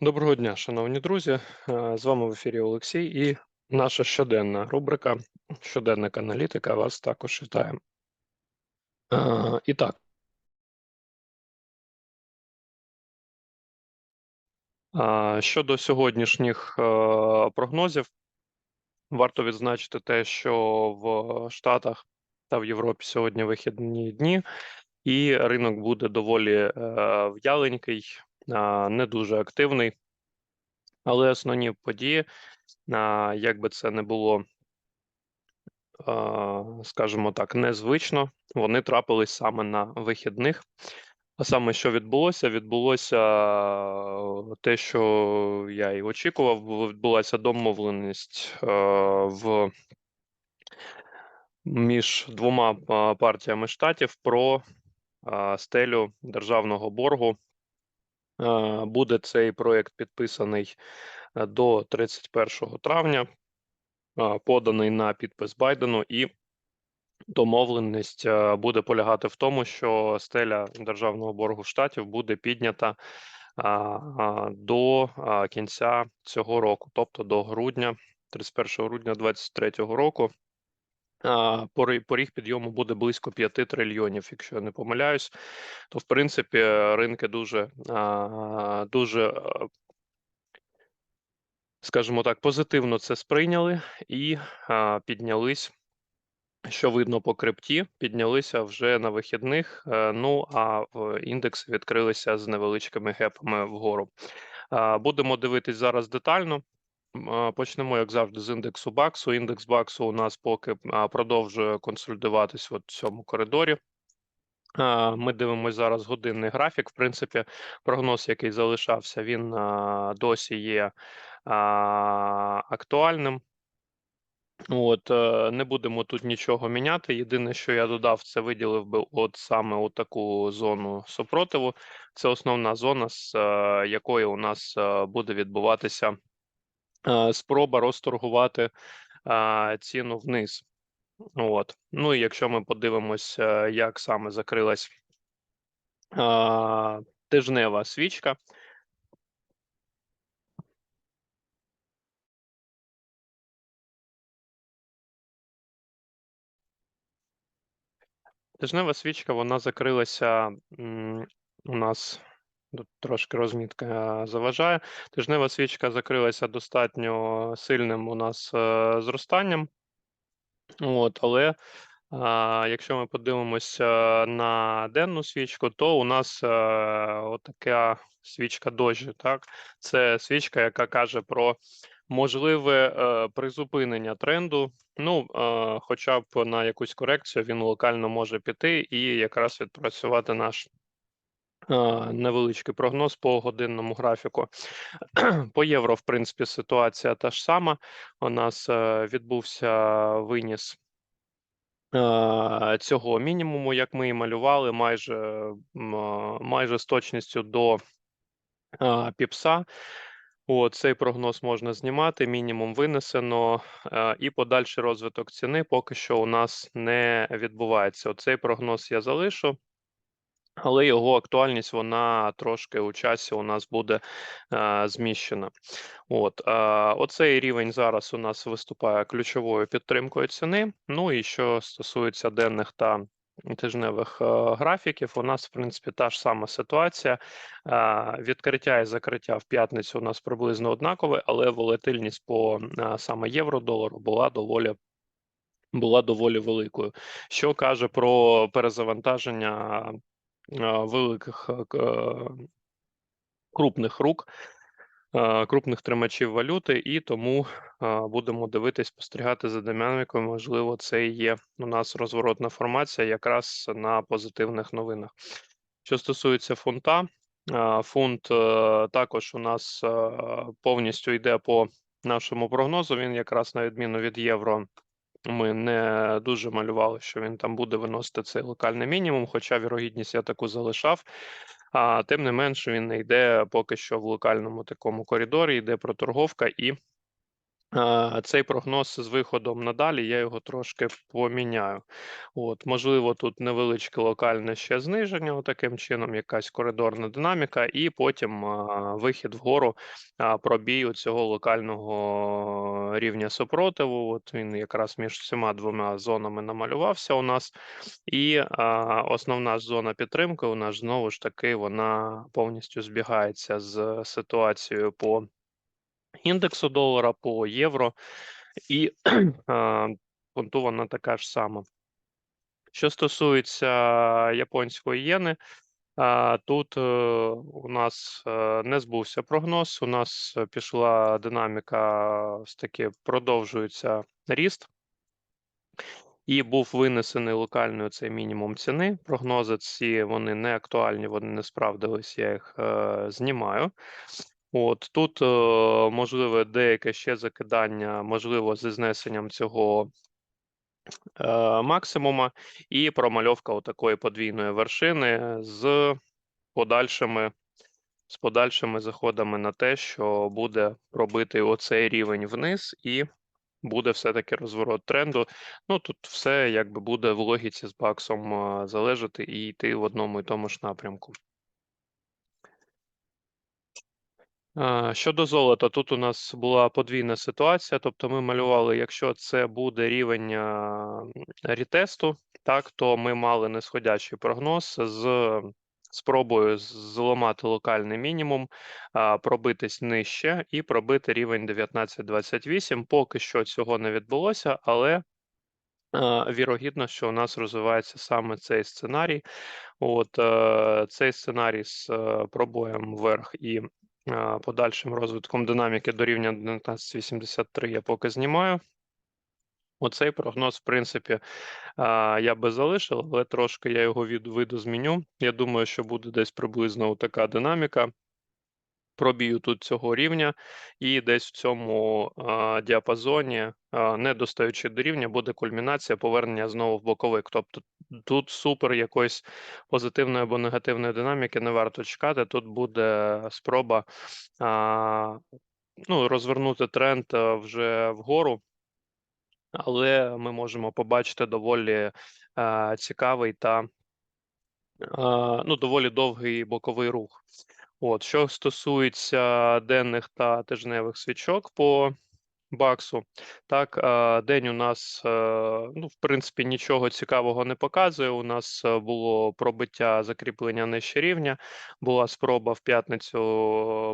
Доброго дня, шановні друзі. Е, З вами в ефірі Олексій і наша щоденна рубрика Щоденник аналітика вас також вітає. Е, І так, е, щодо сьогоднішніх прогнозів, варто відзначити те, що в Штатах та в Європі сьогодні вихідні дні, і ринок буде доволі в'яленький, не дуже активний. Але основні події, як би це не було, скажімо так, незвично, вони трапились саме на вихідних. А саме що відбулося? Відбулося те, що я і очікував. Відбулася домовленість в між двома партіями штатів про стелю державного боргу. Е, Буде цей проект підписаний е, до 31 травня, е, поданий на підпис Байдену, і домовленість буде полягати в тому, що стеля державного боргу штатів буде піднята до кінця цього року, тобто до грудня, 31 грудня 2023 року. Поріг підйому буде близько 5 трильйонів, якщо я не помиляюсь. То, в принципі, ринки дуже, дуже, скажімо так, позитивно це сприйняли і піднялись. Що видно по крипті, піднялися вже на вихідних. е, Ну а індекси відкрилися з невеличкими гепами вгору. Будемо дивитись зараз детально. Почнемо, як завжди, з індексу Баксу. Індекс Баксу у нас поки продовжує консолідуватись от в цьому коридорі. Ми дивимося зараз годинний графік. В принципі, прогноз, який залишався, він досі є актуальним. От е, не будемо тут нічого міняти. Єдине, що я додав, це виділив би от саме у таку зону супротиву. Це основна зона, з е, якої у нас е, буде відбуватися спроба розторгувати е, ціну вниз. От. Ну і якщо ми подивимось, е, як саме закрилась е, тижнева свічка. Тижнева свічка вона закрилася у нас тут трошки розмітка заважає. Тижнева свічка закрилася достатньо сильним у нас е, зростанням. От, але а, якщо ми подивимося на денну свічку, то у нас е, отака свічка дожі. Так, це свічка, яка каже про можливе е, призупинення тренду. Ну, е, хоча б на якусь корекцію він локально може піти і якраз відпрацювати наш е, невеличкий прогноз по годинному графіку. По євро, в принципі, ситуація та ж сама. У нас е, відбувся виніс е, цього мінімуму, як ми і малювали, майже, е, майже з точністю до е, піпса. От, цей прогноз можна знімати, мінімум винесено, е, і подальший розвиток ціни поки що у нас не відбувається. Оцей прогноз я залишу, але його актуальність вона трошки у часі у нас буде е, зміщена. От, е, оцей рівень зараз у нас виступає ключовою підтримкою ціни. Ну і що стосується денних та тижневих е, графіків, у нас в принципі та ж сама ситуація. Е, Відкриття і закриття в п'ятницю у нас приблизно однакове, але волатильність по е, саме євро-долару була доволі. Була доволі великою, що каже про перезавантаження великих крупних рук, крупних тримачів валюти, і тому будемо дивитись, спостерігати за динамікою. Можливо, це є у нас розворотна формація якраз на позитивних новинах. Що стосується фунта, фунт е, також у нас е, повністю йде по нашому прогнозу. Він якраз на відміну від євро. Ми не дуже малювали, що він там буде виносити цей локальний мінімум, хоча вірогідність я таку залишав. А тим не менше, він не йде поки що в локальному такому коридорі, йде проторговка, і цей прогноз з виходом надалі, я його трошки поміняю. От, Можливо, тут невеличке локальне ще зниження, таким чином, якась коридорна динаміка, і потім вихід вгору пробій цього локального рівня супротиву. От Він якраз між всіма двома зонами намалювався у нас. І а, основна зона підтримки у нас знову ж таки вона повністю збігається з ситуацією по індексу долара по євро, і фунту така ж сама. Що стосується японської єни, тут е, у нас е, не збувся прогноз. У нас пішла динаміка, таки продовжується ріст. І був винесений локальний цей мінімум ціни. Прогнози ці вони не актуальні, вони не справдились, я їх е, знімаю. От тут е, можливе деяке ще закидання, можливо, зі знесенням цього е, максимума, і промальовка такої подвійної вершини з подальшими з подальшими заходами на те, що буде пробитий оцей рівень вниз, і буде все-таки розворот тренду. Ну тут все якби буде в логіці з баксом е, залежати і йти в одному і тому ж напрямку. Щодо золота, тут у нас була подвійна ситуація. Тобто, ми малювали, якщо це буде рівень рітесту, так то ми мали нисходячий прогноз з спробою зламати локальний мінімум, пробитись нижче і пробити рівень 19.28. Поки що цього не відбулося, але вірогідно, що у нас розвивається саме цей сценарій. От е, цей сценарій з е, пробоєм вверх і подальшим розвитком динаміки до рівня 1983 я поки знімаю. Оцей прогноз, в принципі, я би залишив, але трошки я його від виду зміню. Я думаю, що буде десь приблизно така динаміка пробію тут цього рівня, і десь в цьому а, діапазоні, а, не достаючи до рівня, буде кульмінація повернення знову в боковик. Тобто тут супер якоїсь позитивної або негативної динаміки не варто чекати. Тут буде спроба а, ну, розвернути тренд вже вгору. Але ми можемо побачити доволі е, цікавий та е, ну, доволі довгий боковий рух. От, Що стосується денних та тижневих свічок по баксу, так, день у нас, е, ну, в принципі, нічого цікавого не показує. У нас е, було пробиття закріплення нижче рівня, була спроба в п'ятницю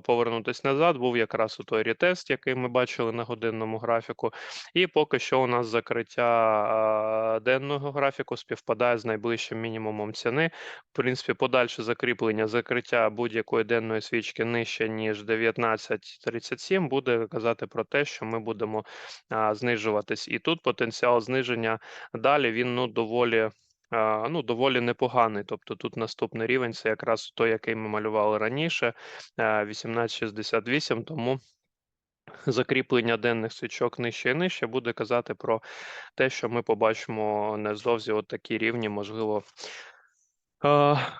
повернутися назад, був якраз у той рітест, який ми бачили на годинному графіку. І поки що у нас закриття денного графіку співпадає з найближчим мінімумом ціни. В принципі, подальше закріплення закриття будь-якої денної свічки нижче, ніж 19.37, буде казати про те, що ми будемо знижуватись. І тут потенціал зниження далі він ну доволі. Ну, доволі непоганий. Тобто тут наступний рівень це якраз той, який ми малювали раніше, 1868, тому закріплення денних свічок нижче і нижче буде казати про те, що ми побачимо невдовзі от такі рівні, можливо,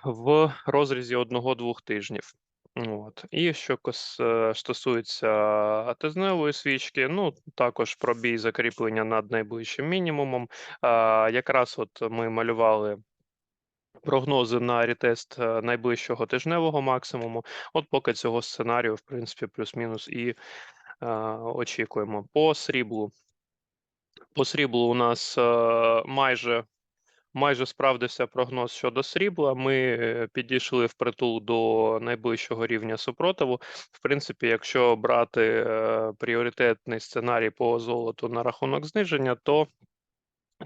в розрізі одного-двох тижнів. От. І що е, стосується тижневої свічки, ну також пробій закріплення над найближчим мінімумом. А, Якраз от ми малювали. Прогнози на рітест е, найближчого тижневого максимуму. От поки цього сценарію, в принципі, плюс-мінус і е, очікуємо. По сріблу. По сріблу у нас е, майже Майже справдився прогноз щодо срібла. Ми е, підійшли в притул до найближчого рівня супротиву. В принципі, якщо брати е, пріоритетний сценарій по золоту на рахунок зниження, то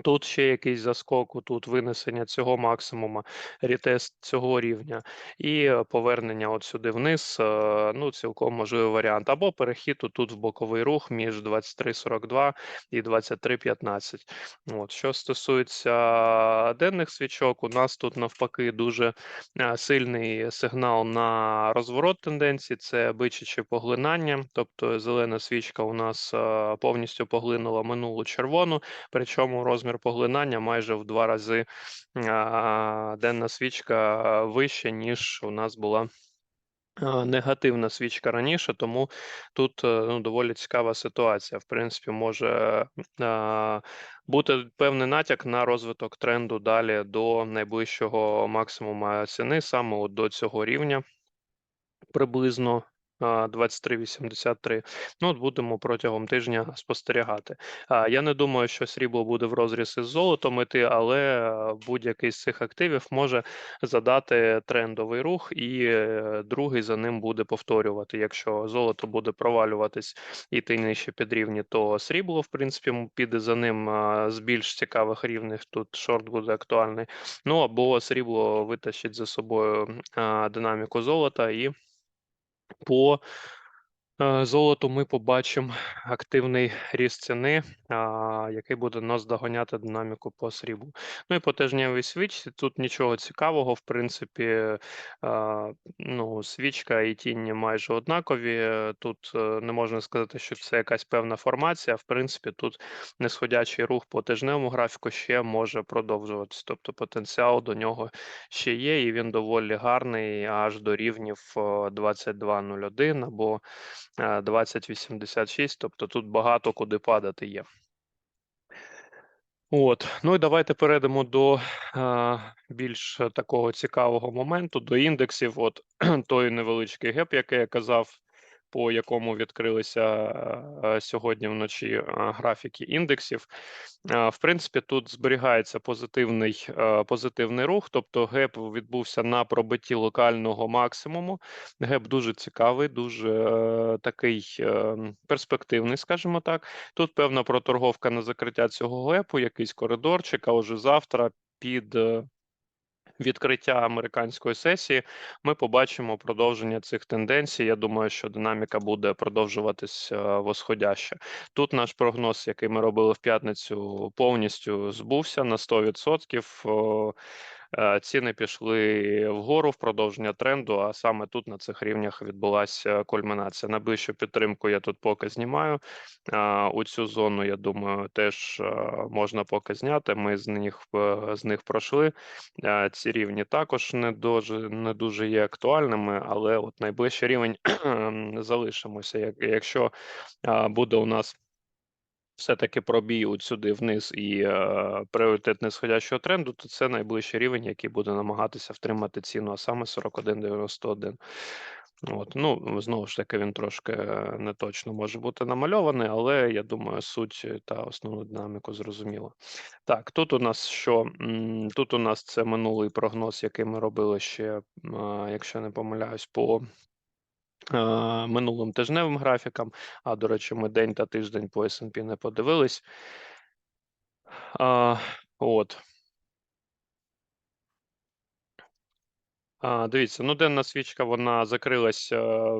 Тут ще якийсь заскок, тут винесення цього максимума, рітест цього рівня, і е, повернення от сюди вниз, е, ну цілком можливий варіант. Або перехід тут в боковий рух між 23.42 і 23.15. От Що стосується денних свічок, у нас тут навпаки дуже е, сильний сигнал на розворот тенденції, це бичаче поглинання, тобто зелена свічка у нас повністю поглинула минулу червону, причому розмір розмір поглинання майже в два рази денна свічка вища, ніж у нас була негативна свічка раніше, тому тут, е, ну, доволі цікава ситуація. В принципі, може, е, бути певний натяк на розвиток тренду далі до найближчого максимуму ціни, саме до цього рівня приблизно, 23.83. Ну, от будемо протягом тижня спостерігати. Я не думаю, що срібло буде в розріз із золотом іти, але, будь-який з цих активів може задати трендовий рух, і, е, другий за ним буде повторювати. Якщо золото буде провалюватись, іти нижче під рівні, то срібло, в принципі, піде за ним, з більш цікавих рівнів. Тут шорт буде актуальний. Ну, або срібло витащить за собою, динаміку золота і по, е, золоту ми побачимо активний ріст ціни, який буде наздоганяти динаміку по сріблу. Ну і по тижневій свічці тут нічого цікавого, в принципі, ну, свічка і тінь майже однакові. Е, Тут е, не можна сказати, що це якась певна формація. В принципі, тут нисходячий рух по тижневому графіку ще може продовжуватися. Тобто потенціал до нього ще є, і він доволі гарний аж до рівнів е, 22.01 або е, 20.86. Тобто тут багато куди падати є. От, ну і давайте перейдемо до е, більш такого цікавого моменту, до індексів. От той невеличкий геп, який я казав, по якому відкрилися е, сьогодні вночі е, графіки індексів. Е, В принципі, тут зберігається позитивний, позитивний рух, тобто геп відбувся на пробитті локального максимуму. Геп дуже цікавий, дуже такий перспективний, скажімо так. Тут певна проторговка на закриття цього гепу, якийсь коридорчик, а вже завтра під відкриття американської сесії ми побачимо продовження цих тенденцій. Я думаю, що динаміка буде продовжуватись е, восходяще. Тут наш прогноз, який ми робили в п'ятницю, повністю збувся на 100%. Е, Ціни пішли вгору в продовження тренду, а саме тут на цих рівнях відбулася кульмінація. Найближчу підтримку я тут поки знімаю. У цю зону, я думаю, теж е, можна поки зняти. Ми з них е, з них пройшли. Е, Ці рівні також не дуже не дуже є актуальними, але от найближчий рівень залишимося. Якщо буде у нас все-таки пробій от сюди вниз і е, пріоритет нисходящого тренду, то це найближчий рівень, який буде намагатися втримати ціну, а саме 41,91. От, ну, знову ж таки, він трошки е, не точно може бути намальований, але я думаю, суть та основну динаміку зрозуміло. Так, тут у нас що? Тут у нас це минулий прогноз, який ми робили ще, якщо не помиляюсь, по е, минулим тижневим графікам. А, до речі, ми день та тиждень по S&P не подивились. От. А, дивіться, ну денна свічка вона закрилась е,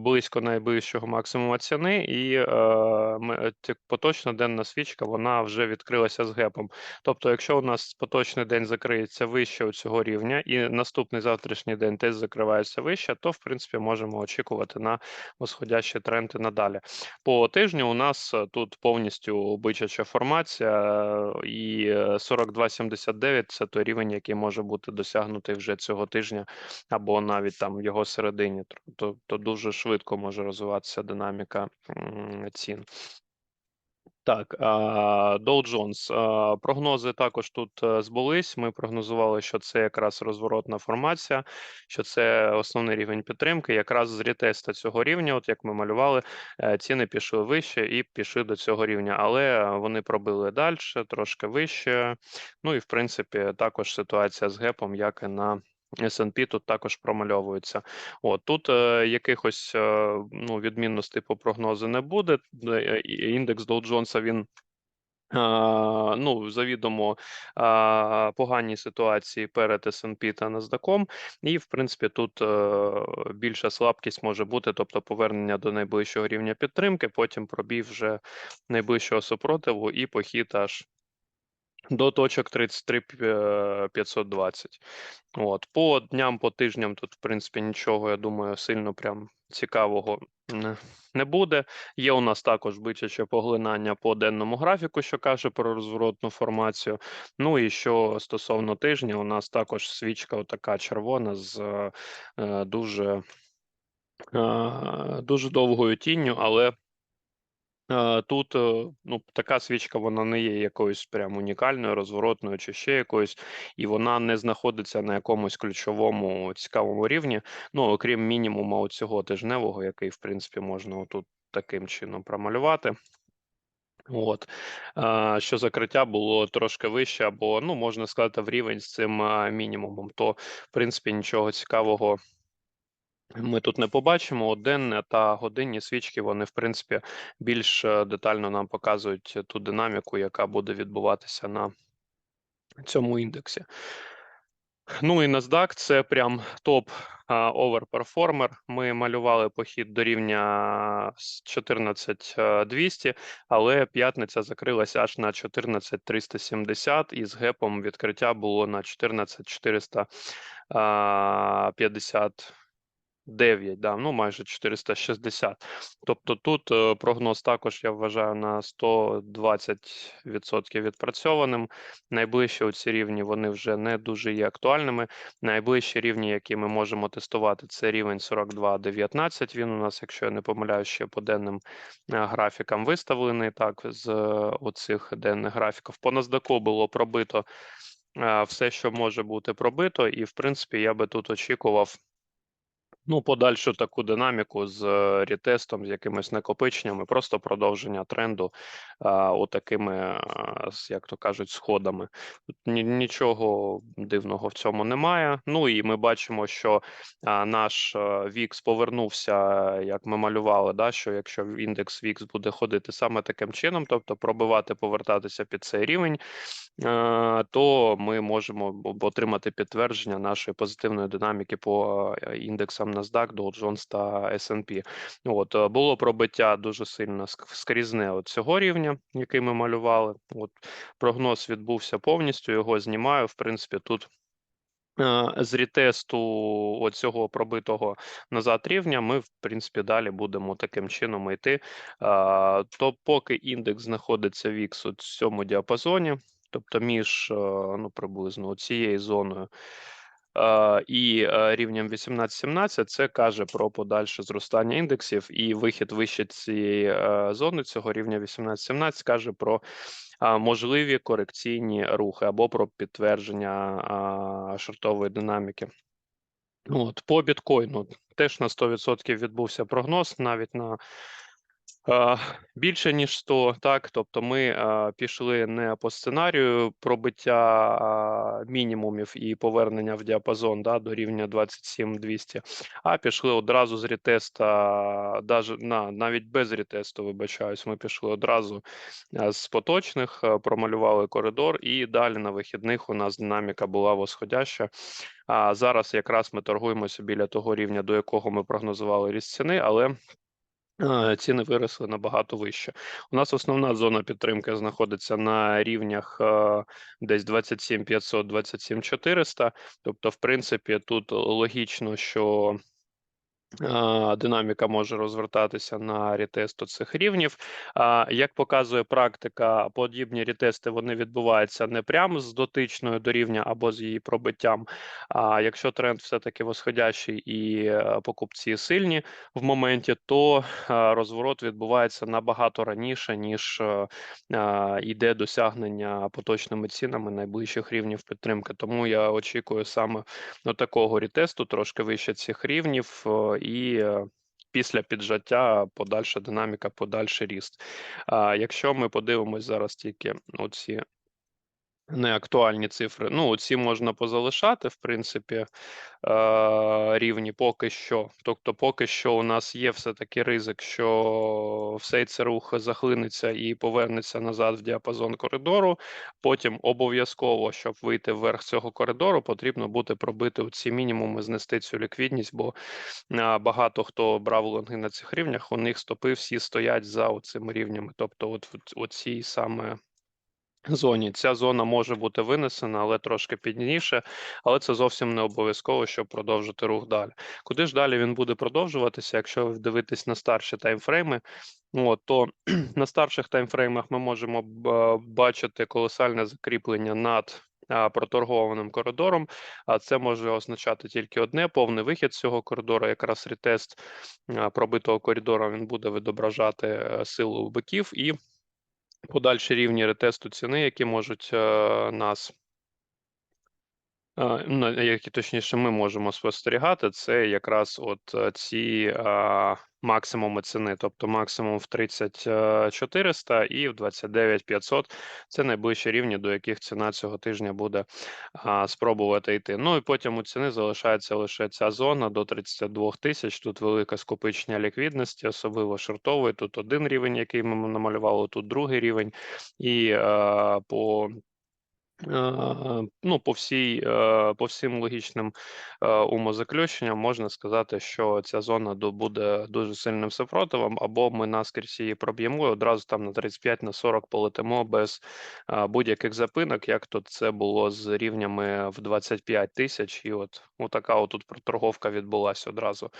близько найближчого максимуму ціни, і е, поточна денна свічка вона вже відкрилася з гепом. Тобто, якщо у нас поточний день закриється вище цього рівня, і наступний завтрашній день теж закривається вище, то в принципі можемо очікувати на восходящий тренд і надалі. По тижню у нас е, тут повністю бичача формація, е, і е, 42,79 – це той рівень, який може бути досягнутий вже цього тижня, або навіть там в його середині. Тобто дуже швидко може розвиватися динаміка цін. Так, Dow Jones. Прогнози також тут е, збулись. Ми прогнозували, що це якраз розворотна формація, що це основний рівень підтримки. Якраз з рітеста цього рівня, от як ми малювали, е, ціни пішли вище і пішли до цього рівня, але вони пробили далі, трошки вище. Ну і в принципі, також ситуація з гепом, як і на S&P тут також промальовується. От тут е, якихось е, ну, відмінностей по прогнозу не буде. Е, Індекс Dow Jones, він ну, завідомо а, поганій ситуації перед S&P та NASDAQ. І, в принципі, тут е, більша слабкість може бути, тобто повернення до найближчого рівня підтримки, потім пробій вже найближчого супротиву і похід аж до точок 33 е, 520. От по дням, по тижням тут, в принципі, нічого, я думаю, сильно прям цікавого не, буде. Є у нас також бичаче поглинання по денному графіку, що каже про розворотну формацію. Ну і що стосовно тижня, у нас також свічка, отака червона з е, дуже е, дуже довгою тінню, але тут е, ну, така свічка вона не є якоюсь прям унікальною, розворотною чи ще якоюсь, і вона не знаходиться на якомусь ключовому цікавому рівні. Ну, окрім мінімуму цього тижневого, який, в принципі, можна отут таким чином промалювати. От що закриття було трошки вище, або ну можна сказати, в рівень з цим мінімумом, то в принципі нічого цікавого ми тут не побачимо. От денне та годинні свічки вони в принципі більш е, детально нам показують ту динаміку, яка буде відбуватися на цьому індексі. Ну і NASDAQ – це прям топ оверперформер. Ми малювали похід до рівня с- 14200, але п'ятниця закрилася аж на 14370 і з гепом відкриття було на 14450 9, да, ну майже 460. Тобто тут е, прогноз також я вважаю на 120% відпрацьованим. Найближчі оці рівні вони вже не дуже є актуальними. Найближчі рівні, які ми можемо тестувати, це рівень 42.19. Він у нас, якщо я не помиляюсь, ще по денним е, графікам виставлений. Так, з е, оцих денних графіків. По NASDAQ було пробито все, що може бути пробито, і в принципі я би тут очікував. Ну, подальшу таку динаміку з е, рітестом, з якимись накопиченнями, просто продовження тренду а, отакими, а, як то кажуть, сходами. Нічого дивного в цьому немає. Ну і ми бачимо, що наш VIX повернувся, як ми малювали, да, що якщо індекс VIX буде ходити саме таким чином, тобто пробивати, повертатися під цей рівень, е, то ми можемо отримати підтвердження нашої позитивної динаміки по е, індексам NASDAQ, Dow Jones та S&P. От е, було пробиття дуже сильно скрізне от цього рівня, який ми малювали. От прогноз відбувся повністю. Його знімаю. В принципі, тут. е, З рітесту оцього пробитого назад рівня ми, в принципі, далі будемо таким чином йти. То поки індекс знаходиться в VIX у цьому діапазоні, тобто між е, ну, приблизно цією зоною е, і рівнем 18-17, це каже про подальше зростання індексів, і вихід вище цієї зони цього рівня 18-17 каже про можливі корекційні рухи або про підтвердження шортової динаміки. От, по біткоїну теж на 100% відбувся прогноз, навіть на більше ніж 100, так, тобто ми пішли не по сценарію пробиття мінімумів і повернення в діапазон да, до рівня 27-200, а пішли одразу з рітеста, навіть без рітесту, вибачаюсь, ми пішли одразу з поточних, промалювали коридор, і далі на вихідних у нас динаміка була восходяща. А зараз якраз ми торгуємося біля того рівня, до якого ми прогнозували ріст ціни, але е, ціни виросли набагато вище. У нас основна зона підтримки знаходиться на рівнях е, десь 27 500, 27 400. Тобто, в принципі, тут логічно, що динаміка може розвертатися на рітесту цих рівнів. Як показує практика, подібні рітести вони відбуваються не прямо з дотичною до рівня або з її пробиттям. А якщо тренд все-таки восходящий і е, покупці сильні в моменті, то е, розворот відбувається набагато раніше, ніж е, йде досягнення поточними цінами найближчих рівнів підтримки. Тому я очікую саме ну, такого рітесту, трошки вище цих рівнів, і е, після піджаття подальша динаміка, подальший ріст. А якщо ми подивимось зараз тільки оці неактуальні цифри, ну ці можна позалишати, в принципі, е, рівні поки що. Тобто, поки що у нас є все-таки ризик, що всей цей рух захлинеться і повернеться назад в діапазон коридору. Потім обов'язково, щоб вийти вверх цього коридору, потрібно буде пробити ці мінімуми, знести цю ліквідність, бо а, багато хто брав лонги на цих рівнях, у них стопи всі стоять за цими рівнями. Тобто, от в оцій саме. Зоні ця зона може бути винесена, але трошки пізніше, але це зовсім не обов'язково, щоб продовжити рух далі. Куди ж далі він буде продовжуватися? Якщо ви дивитесь на старші таймфрейми, от, то на старших таймфреймах ми можемо бачити колосальне закріплення над проторгованим коридором. А це може означати тільки одне: повний вихід з цього коридору, якраз ретест пробитого коридору він буде відображати е, силу биків і подальші рівні ретесту ціни, які можуть е, нас а, ну, які точніше ми можемо спостерігати, це якраз от е, ці максимуми ціни, тобто максимум в 30 е, 400 і в 29 500. Це найближчі рівні, до яких ціна цього тижня буде а, спробувати йти. Ну і потім у ціни залишається лише ця зона до 32 тисяч. Тут велике скопичення ліквідності, особливо шортової. Тут один рівень, який ми намалювали, тут другий рівень, і а, по Е, ну, по всій, е, по всім логічним е, умозаключенням можна сказати, що ця зона буде дуже сильним супротивом, або ми наскрізь її проб'ємо і одразу там на 35 на 40 полетимо без е, будь-яких запинок, як тут це було з рівнями в 25 тисяч, і от така от тут проторговка відбулася одразу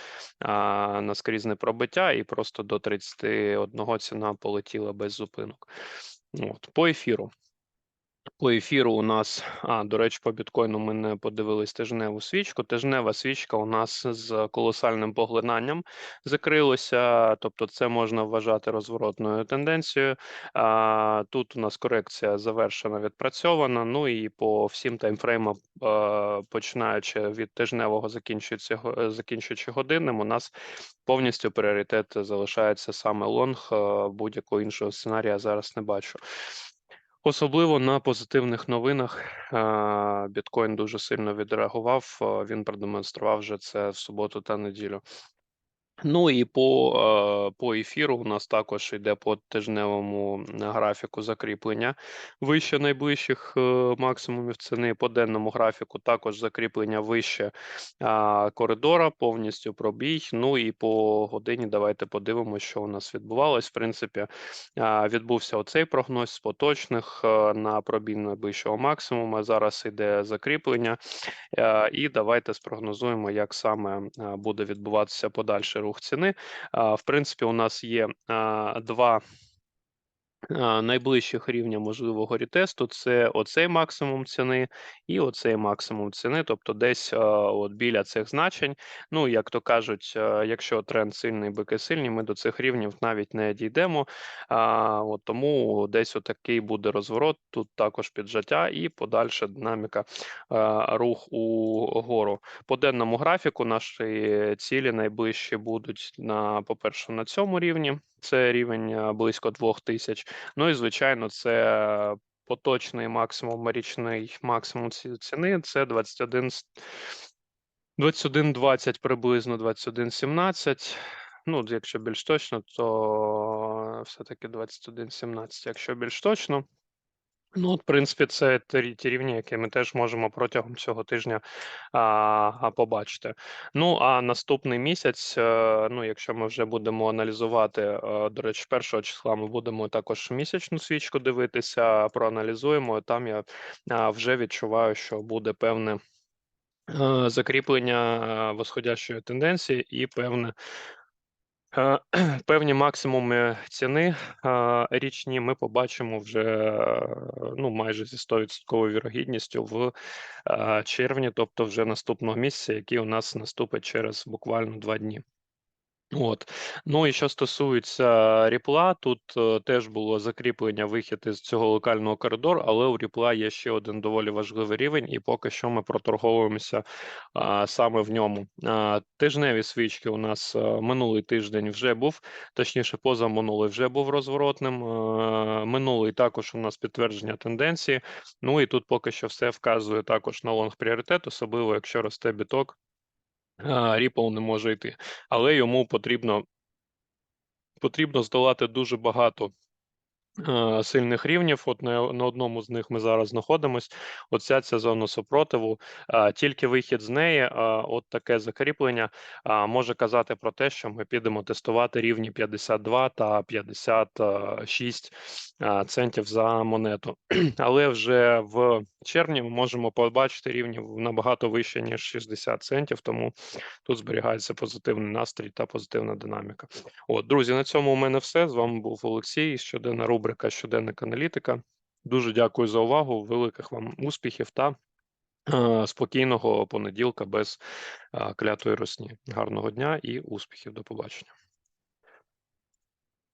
наскрізне пробиття, і просто до 31 ціна полетіла без зупинок. От, по ефіру. По ефіру у нас, а, до речі, по біткоїну ми не подивились тижневу свічку. Тижнева свічка у нас з колосальним поглинанням закрилася, тобто це можна вважати розворотною тенденцією. А, Тут у нас корекція завершена, відпрацьована. Ну і по всім таймфреймам, починаючи від тижневого, закінчуючи, закінчуючи годинним, у нас повністю пріоритет залишається саме лонг. Будь-якого іншого сценарія зараз не бачу. Особливо на позитивних новинах біткоін дуже сильно відреагував. Він продемонстрував вже це в суботу та неділю. Ну і по, е, по ефіру у нас також йде по тижневому графіку закріплення вище найближчих е, максимумів ціни. По денному графіку також закріплення вище коридора, повністю пробій. Ну і по годині давайте подивимося, що у нас відбувалось. В принципі, відбувся оцей прогноз з поточних е, на пробій найближчого максимуму. Зараз йде закріплення. І давайте спрогнозуємо, як саме буде відбуватися подальший рух ціни. В принципі, у нас є два найближчих рівня можливого рітесту це оцей максимум ціни і оцей максимум ціни, тобто десь от біля цих значень. Ну, як то кажуть, якщо тренд сильний, бики сильні, ми до цих рівнів навіть не дійдемо. От тому десь отакий буде розворот. Тут також піджаття і подальша динаміка рух угору. По денному графіку наші цілі найближчі будуть на, по-перше, на цьому рівні. Це рівень близько близько 2000. Ну і звичайно, це поточний максимум, річний максимум цієї ціни. Це 21 с- 21.20 приблизно 21.17. Ну, якщо більш точно, то все-таки 21.17. Якщо більш точно. Ну, от, в принципі, це ті ті рівні, які ми теж можемо протягом цього тижня а, а, побачити. Ну, а наступний місяць, е, ну, якщо ми вже будемо аналізувати, е, до речі, першого числа ми будемо також місячну свічку дивитися, проаналізуємо. Там я а, вже відчуваю, що буде певне е, закріплення восходящої тенденції і певне Певні максимуми ціни е, річні ми побачимо вже е, ну майже зі 100% вірогідністю в е, червні, тобто вже наступного місяця, який у нас наступить через буквально два дні. От. Ну і що стосується ріпла, тут е, теж було закріплення вихід із цього локального коридору, але у ріпла є ще один доволі важливий рівень, і поки що ми проторговуємося а, саме в ньому. А, тижневі свічки у нас а, минулий тиждень вже був, точніше, позаминулий вже був розворотним. А, минулий також у нас підтвердження тенденції. Ну і тут поки що все вказує також на лонг пріоритет, особливо якщо росте біток. Ripple не може йти, але йому потрібно потрібно здолати дуже багато сильних рівнів. От на, на одному з них ми зараз знаходимось. Оця ця зона супротиву. Тільки вихід з неї, от таке закріплення, може казати про те, що ми підемо тестувати рівні 52 та 56 е, центів за монету. Але вже в червні ми можемо побачити рівні набагато вище ніж 60 центів. Тому тут зберігається позитивний настрій та позитивна динаміка. От, друзі, на цьому у мене все. З вами був Олексій. Щоденна рубрика Щоденник аналітика. Дуже дякую за увагу. Великих вам успіхів та е, спокійного понеділка без е, клятої росні. Гарного дня і успіхів. До побачення.